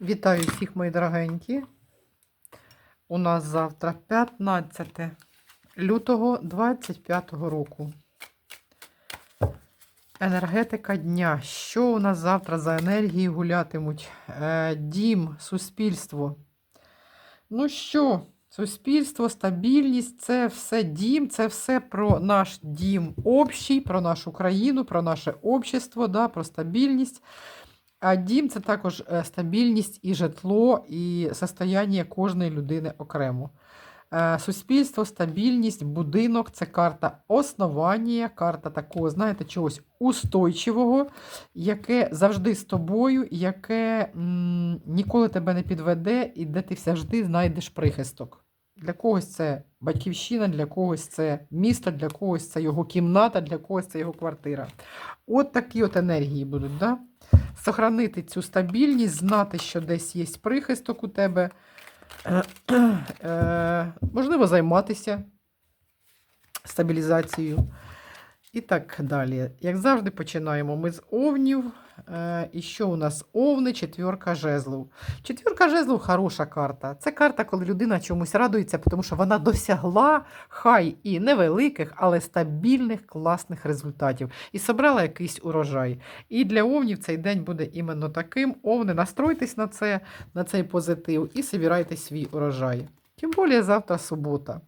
Вітаю всіх, мої дорогенькі. У нас завтра 15 лютого 25 року. Енергетика дня. Що у нас завтра за енергії гулятимуть? Е, дім, суспільство. Ну що, суспільство, стабільність це все дім, це все про наш дім общий, про нашу країну, про наше общество, да, про стабільність. А дім це також е, стабільність і житло, і состояння кожної людини окремо. Е, Суспільство, стабільність, будинок це карта основання, карта такого, знаєте, чогось устойчивого, яке завжди з тобою, яке м, ніколи тебе не підведе, і де ти завжди знайдеш прихисток. Для когось це батьківщина, для когось це місто, для когось це його кімната, для когось це його квартира. От такі от енергії будуть. Да? Сохранити цю стабільність, знати, що десь є прихисток у тебе. Е, можливо, займатися стабілізацією. І так далі. Як завжди, починаємо ми з овнів. І що у нас? Овни, четвірка жезлів. Четвірка жезлів хороша карта. Це карта, коли людина чомусь радується, тому що вона досягла хай і невеликих, але стабільних, класних результатів. І собрала якийсь урожай. І для овнів цей день буде іменно таким. Овни, настройтесь на це, на цей позитив і собирайте свій урожай. Тим більше завтра субота.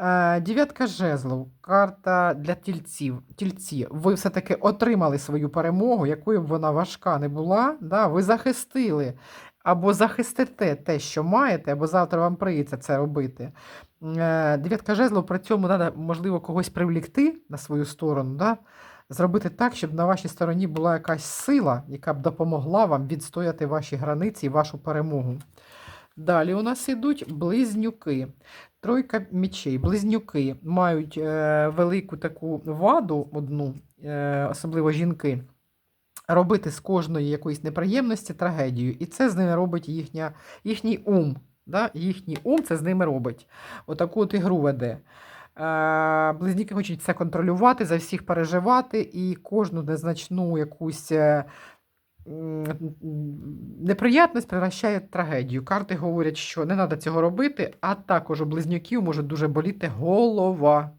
Е, Дев'ятка жезлов, карта для тільців. Тільці, ви все-таки отримали свою перемогу, якою б вона важка не була. Да? Ви захистили або захистите те, що маєте, або завтра вам прийдеться це робити. Е, Дев'ятка жезлов, при цьому треба, можливо, когось привлікти на свою сторону. Да? Зробити так, щоб на вашій стороні була якась сила, яка б допомогла вам відстояти ваші границі і вашу перемогу. Далі у нас ідуть близнюки. Тройка мічей. Близнюки мають е, велику таку ваду, одну, е, особливо жінки, робити з кожної якоїсь неприємності трагедію. І це з ними робить їхня, їхній ум. Да? Їхній ум це з ними робить. Отаку от ігру веде. Е, близнюки хочуть все контролювати, за всіх переживати, і кожну незначну якусь. Неприятність превращає трагедію. Карти говорять, що не треба цього робити, а також у близнюків може дуже боліти голова.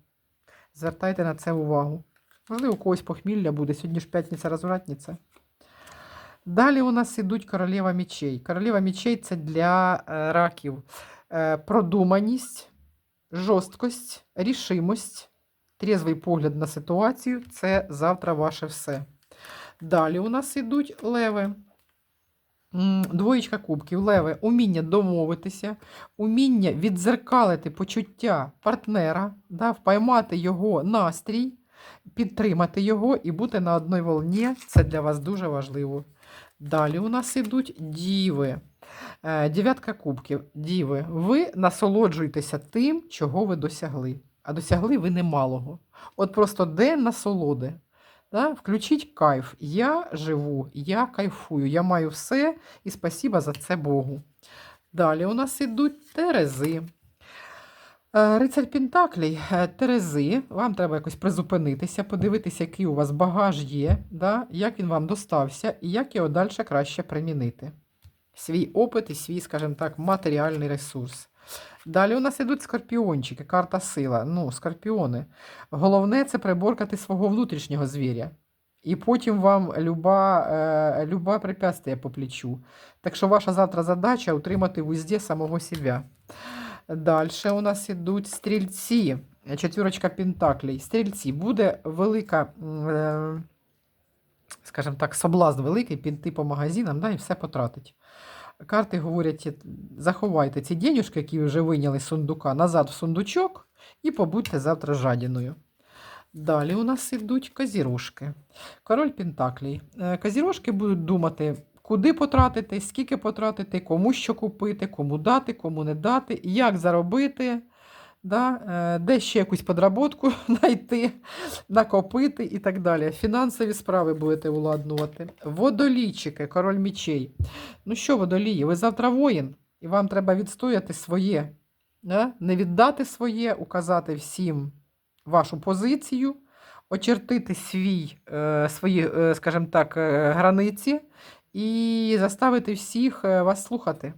Звертайте на це увагу. Можливо, у когось похмілля буде. Сьогодні ж п'ятниця розвратниця. Далі у нас ідуть королева мічей. Королева мічей це для е, раків е, продуманість, жорсткость, рішимость, трізвий погляд на ситуацію це завтра ваше все. Далі у нас ідуть леви. Двоєчка кубків, леви, уміння домовитися, уміння відзеркалити почуття партнера, да, впоймати його настрій, підтримати його і бути на одній волні. Це для вас дуже важливо. Далі у нас ідуть діви. Е, Дев'ятка кубків. Діви, ви насолоджуєтеся тим, чого ви досягли. А досягли ви немалого. От просто день насолоди. Да? Включіть кайф. Я живу, я кайфую, я маю все і спасіба за це Богу. Далі у нас ідуть терези. Е, Рицарь Пентаклей, е, Терези, вам треба якось призупинитися, подивитися, який у вас багаж є, да? як він вам достався і як його далі краще примінити. Свій опит і свій, скажімо так, матеріальний ресурс. Далі у нас ідуть скорпіончики, карта сила. Ну, скорпіони. Головне це приборкати свого внутрішнього звіря. І потім вам люба, е, люба препятствие по плечу. Так що ваша завтра задача утримати в узді самого себе. Далі у нас ідуть стрільці. Четвірочка пентаклей. Стрільці. Буде велика, е, скажімо так, соблазн великий піти по магазинам да, і все потратить. Карти говорять, заховайте ці денюжки, які вже вийняли з сундука, назад в сундучок і побудьте завтра жадіною. Далі у нас ідуть козірожки. Король Пентаклій. Е, будуть думати, куди потратити, скільки потратити, кому що купити, кому дати, кому не дати, як заробити, да? е, де ще якусь подработку знайти, накопити і так далі. Фінансові справи будете уладнувати. Водолійчики, король мічей. Ну що, водолії, ви завтра воїн, і вам треба відстояти своє. Да? Не віддати своє, указати всім вашу позицію, очертити свій, е, свої, е, скажімо так, границі і заставити всіх вас слухати.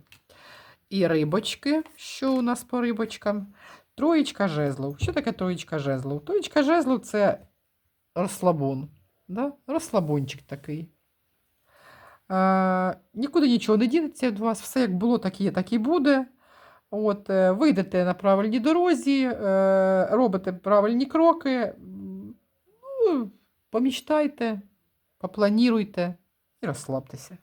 І рибочки, що у нас по рибочкам? Троєчка жезлов. Що таке троєчка жезлов? Троєчка жезлов це розслабон. Да? Розслабончик такий. Е, нікуди нічого не дінеться від вас, все як було, так і є, так і буде. От, е, ви йдете на правильній дорозі, е, робите правильні кроки. Ну, помічтайте, попланіруйте і розслабтеся.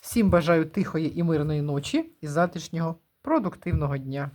Всім бажаю тихої і мирної ночі і затишнього продуктивного дня.